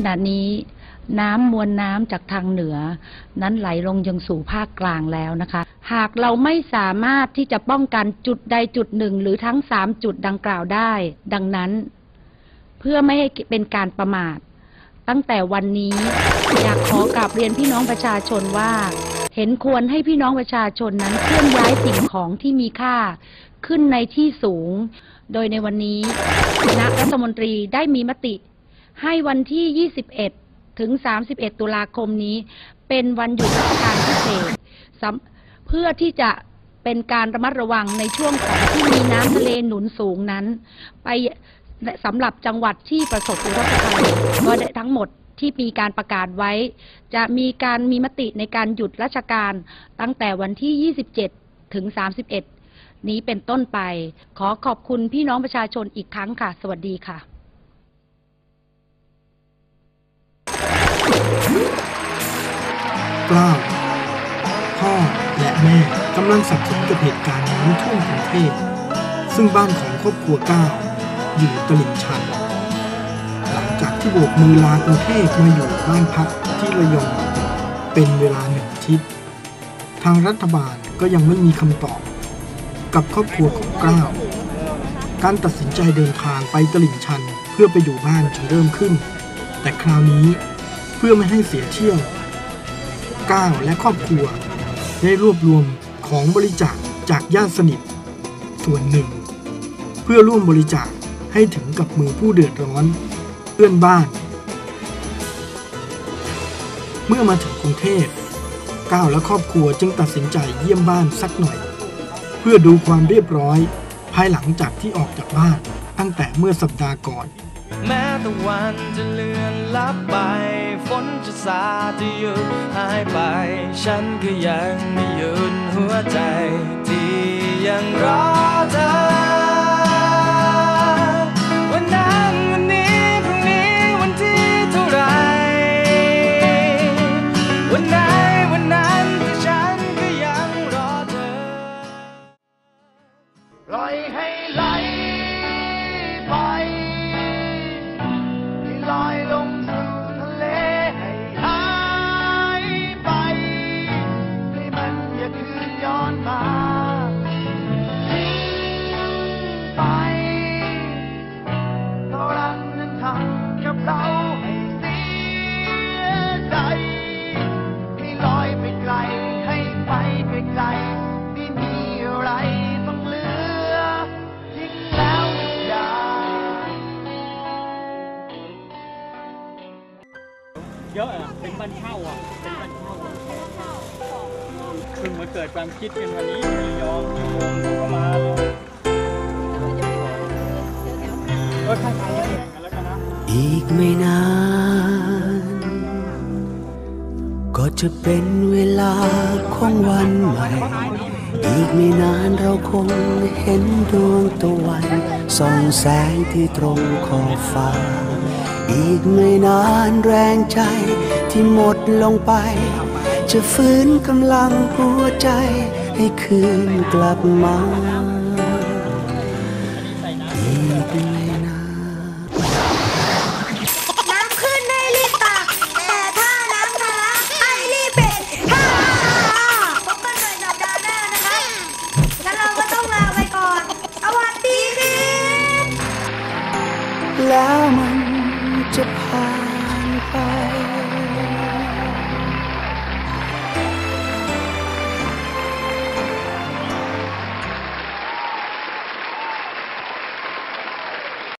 ขณะนี้น้ำมวลน้ำจากทางเหนือ นั้นไหลลงยังสู่ภาคกลางแล้วนะคะ หากเราไม่สามารถที่จะป้องกันจุดใดจุดหนึ่ง หรือทั้งสามจุดดังกล่าวได้ ดังนั้น เพื่อไม่ให้เป็นการประมาท ตั้งแต่วันนี้อยากขอกราบเรียนพี่น้องประชาชนว่า เห็นควรให้พี่น้องประชาชนนั้นเคลื่อนย้ายสิ่งของที่มีค่า ขึ้นในที่สูง โดยในวันนี้คณะรัฐมนตรีได้มีมติ ให้วันที่ 21 ถึง 31 ตุลาคมนี้ เป็นวันหยุดราชการพิเศษเพื่อที่จะเป็นการระมัดระวังในช่วงของที่มีน้ำทะเลหนุนสูงนั้น ไปสำหรับจังหวัดที่ประสบอุทกภัยก็ได้ทั้งหมดที่มีการประกาศไว้ จะมีการมีมติในการหยุดราชการตั้งแต่วันที่ 27 ถึง 31 นี้เป็นต้นไป ขอขอบคุณพี่น้องประชาชนอีกครั้งค่ะ สวัสดีค่ะ กล้าว พ่อและแม่กำลังสับสนกับเหตุการณ์น้ำท่วมกรุงเทพซึ่งบ้านของครอบครัวก้าวอยู่ตลิ่งชัน หลังจากที่โบกมือลากรุงเทพมาอยู่บ้านพักที่ระยองเป็นเวลาหนึ่งอาทิตย์ ทางรัฐบาลก็ยังไม่มีคำตอบ กับครอบครัวของก้าวการตัดสินใจเดินทางไปตลิ่งชันเพื่อไปดูบ้านจึงเริ่มขึ้น แต่คราวนี้เพื่อไม่ให้เสียเที่ยว ก้าและครอบครัว ได้รวบรวมของบริจาคจากญาติสนิท ส่วนหนึ่ง เพื่อร่วมบริจาคให้ถึงกับมือผู้เดือดร้อน เพื่อนบ้าน เมื่อมาถึงกรุงเทพก้าวและครอบครัวจึงตัดสินใจเยี่ยมบ้านสักหน่อย เพื่อดูความเรียบร้อย ภายหลังจากที่ออกจากบ้านตั้งแต่เมื่อสัปดาห์ก่อน แม้ตะวันจะเลือนลับไป ฝนจะสาจะหยุดหายไป ฉันก็ยังไม่หยุดหัวใจที่ยังรอเธอ เยอะอะเป็นบ้านเช่าอะเป็นบ้านเช่าอะเพิ่งมาเกิดความคิดกันวันนี้ระยองระยองก็มาเลยเออถ้าใครแข่งกันแล้วกันนะอีกไม่นาน ก็จะเป็นเวลาของวันใหม่ อีกไม่นานเราคงเห็นดวงตะวันส่องแสงที่ตรงขอบฟ้า อีกไม่นานแรงใจที่หมดลงไป จะฟื้นกำลังหัวใจให้คืนกลับมาอีกไม่นานน้ำขึ้นให้รีบตักแต่ถ้าน้ำทะลักให้รีบเบรกฮ่าพบกันใหม่สัปดาห์หน้านะครับงั้นเราก็ต้องลาไปก่อนสวัสดีครับแล้วมัน จะผ่าน